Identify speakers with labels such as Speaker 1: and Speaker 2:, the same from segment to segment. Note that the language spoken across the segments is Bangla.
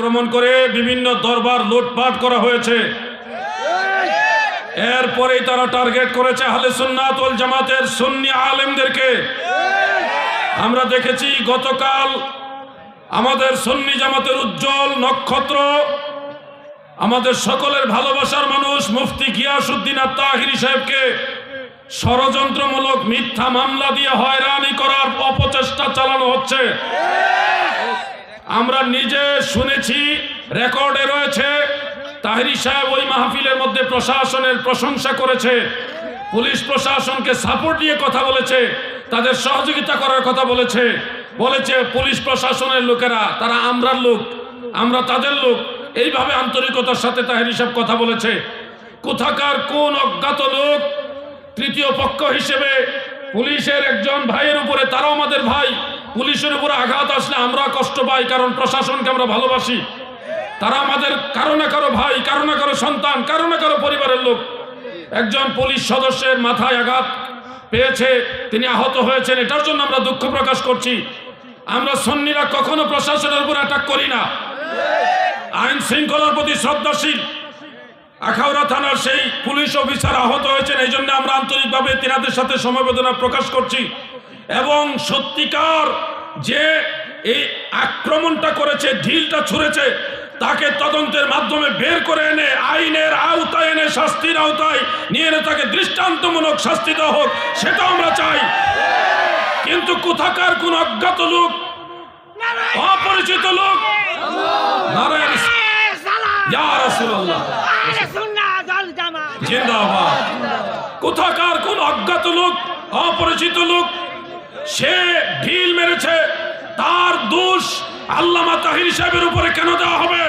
Speaker 1: আক্রমণ করে বিভিন্ন দরবার লুটপাট করা হয়েছে। এরপরেই তারা টার্গেট করেছে আহলে সুন্নাত জামাতের সুন্নি আলেমদেরকে। আমরা দেখেছি গতকাল আমাদের সুন্নি জামাতের উজ্জ্বল নক্ষত্র, আমাদের সকলের ভালোবাসার মানুষ মুফতি গিয়াসুদ্দিন আত্মাহিরি সাহেবকে ষড়যন্ত্রমূলক মিথ্যা মামলা দিয়ে হয়রানি করার অপচেষ্টা চালানো হচ্ছে। আমরা নিজে শুনেছি, রেকর্ডে রয়েছে, তাহিরি সাহেব ওই মাহফিলের মধ্যে প্রশাসনের প্রশংসা করেছে, পুলিশ প্রশাসনকে সাপোর্ট দিয়ে কথা বলেছে, তাদের সহযোগিতা করার কথা বলেছে বলেছে পুলিশ প্রশাসনের লোকেরা, তারা আমরার লোক, আমরা তাদের লোক, এইভাবে আন্তরিকতার সাথে তাহিরি সাহেব কথা বলেছে। কোথাকার কোন অজ্ঞাত লোক তৃতীয় পক্ষ হিসেবে পুলিশের একজন ভাইয়ের উপরে, তারাও আমাদের ভাই পুলিশের উপরে আঘাত আসলে আমরা কষ্ট পাই, কারণ প্রশাসনকে আমরা ভালোবাসি। তারা আমাদের কারও না কারও ভাই, কারও না কারও সন্তান, কারও না কারও পরিবারের লোক। একজন পুলিশ সদস্যের মাথায় আঘাত পেয়েছে, তিনি আহত হয়েছেন, এটার জন্য আমরা দুঃখ প্রকাশ করছি। আমরা সন্নিরা কখনো প্রশাসনের উপর অ্যাটাক করি না। আইন শৃঙ্খলার প্রতি শ্রদ্ধাশীল। আখাউড়া থানার সেই পুলিশ অফিসার আহত হয়েছেন এই জন্য আমরা আন্তরিকভাবে তিনাদের সাথে সমবেদনা প্রকাশ করছি। এবং সত্যিকার যে এই আক্রমণটা করেছে, ঢিলটা ছুঁড়েছে, তাকে তদন্তের মাধ্যমে বের করে এনে আইনের আওতায় এনে শাস্তির আওতায় নিয়ে এনে তাকে দৃষ্টান্তমূলক শাস্তি দেওয়া হোক সেটা আমরা চাই। কিন্তু কোথাকার কোন অজ্ঞাত লোক, অপরিচিত লোক? কোথাকার কোন অজ্ঞাত লোক, অপরিচিত লোক সে ঢিল মেরেছে, তার দোষ আল্লামা তাহির সাহেবের উপরে কেন দেওয়া হবে?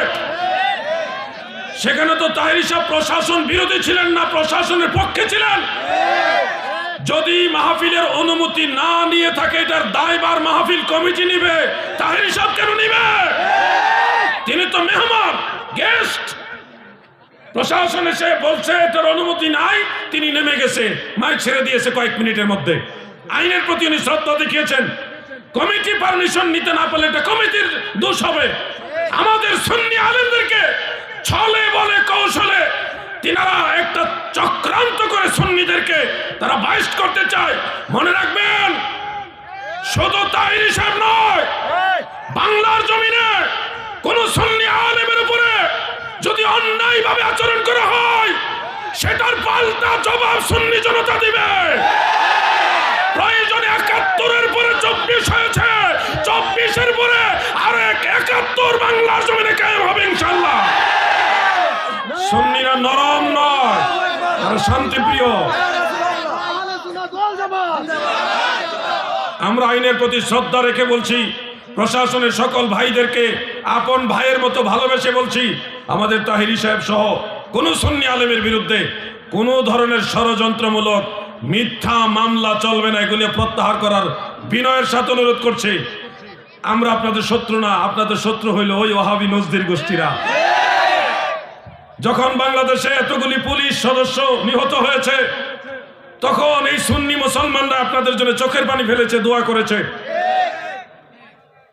Speaker 1: সেখানে তো তাহির সাহেব প্রশাসন বিরোধী ছিলেন না, প্রশাসনের পক্ষে ছিলেন। যদি মাহফিলের অনুমতি না নিয়ে থাকে, এটার দায়বার মাহফিল কমিটি নিবে, তাহির সাহেব কেন নিবে? তিনি তো মেহমান, গেস্ট। প্রশাসন এসে বলছে, এটার অনুমতি নাই, তিনি নেমে গেছে, মাইক ছেড়ে দিয়েছে কয়েক মিনিটের মধ্যে। আইনের প্রতি উনি শ্রদ্ধা দেখিয়েছেন। কমিটি পারমিশন নিতে না পারলে এটা কমিটির দোষ হবে। আমাদের সুন্নি আলেমদেরকে ছলে বলে, কৌশলে তিনারা একটা চক্রান্ত করে সুন্নিদেরকে তারা বাইস্ট করতে চায়। মনে রাখবেন, শুধু তাই হিসাব নয়, বাংলার জমিনে কোন সুন্নি আলেমের উপরে যদি অন্যায়ভাবে আচরণ করা হয়, সেটার পাল্টা জবাব সুন্নি জনতা দিবে। সুন্নিরা নরম নয়, তারা শান্তিপ্রিয়। আমরা আইনের প্রতি শ্রদ্ধা রেখে বলছি, প্রশাসনের সকল ভাইদেরকে আপন ভাইয়ের মতো ভালোবেসে বলছি, আমাদের তাহিরি সাহেব সহ কোন সুন্নি আলেমের বিরুদ্ধে কোনো ধরনের ষড়যন্ত্রমূলক মিথ্যা মামলা চলবে না, এগুলি প্রত্যাহার করার বিনয়ের সাথে অনুরোধ করছি। আমরা আপনাদের শত্রু না, আপনাদের শত্রু হইল ওই ওহাবি নজদির গোষ্ঠীরা। যখন বাংলাদেশে এতগুলি পুলিশ সদস্য নিহত হয়েছে, তখন এই সুন্নি মুসলমানরা আপনাদের জন্য চোখের পানি ফেলেছে, দোয়া করেছে।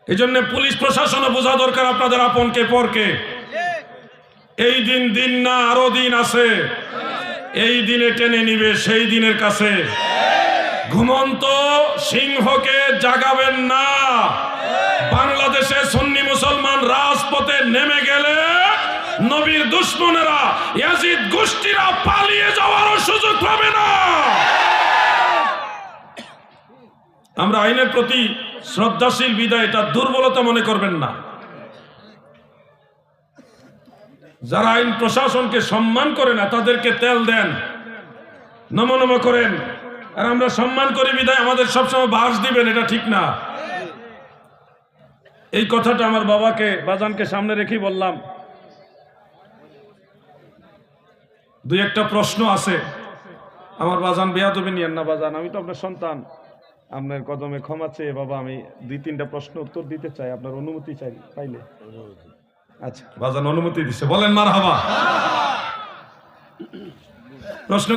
Speaker 1: এই জন্য পুলিশ প্রশাসনও বোঝা দরকার আপনাদের আপনকে পরকে এই দিন দিন না, আরও দিন আছে। এই দিনে টেনে নিবে, সেই দিনের কাছে। ঘুমন্ত সিংহকে জাগাবেন না। বাংলাদেশে সুন্নি মুসলমান রাজপথে নেমে গেলে নবীর দুশ্মনেরা ইয়াজিদ গোষ্ঠীরা পালিয়ে যাওয়ারও সুযোগ পাবে না। আমরা আইনের প্রতি শ্রদ্ধাশীল বিদায় এটা দুর্বলতা মনে করবেন না। যারা আইন প্রশাসনকে সম্মান করে না, তাদেরকে তেল দেন, নম নম করেন। আর আমরা সম্মান করি বিদায় আমাদের সবসময় বাস দিবেন, এটা ঠিক না। এই কথাটা আমার বাবাকে, বাজানকে সামনে রেখেই বললাম দুই একটা প্রশ্ন আছে। আমার বাজান বেয়াদবি নিয়েন না বাজান আমি তো আপনার সন্তান। আপনার কদমে ক্ষমা চেয়ে বাবা আমি দুই তিনটা প্রশ্ন উত্তর দিতে চাই আপনার অনুমতি চাই পাইলে? আচ্ছা। বাজান অনুমতি দিচ্ছে বলেন মার হাবা প্রশ্ন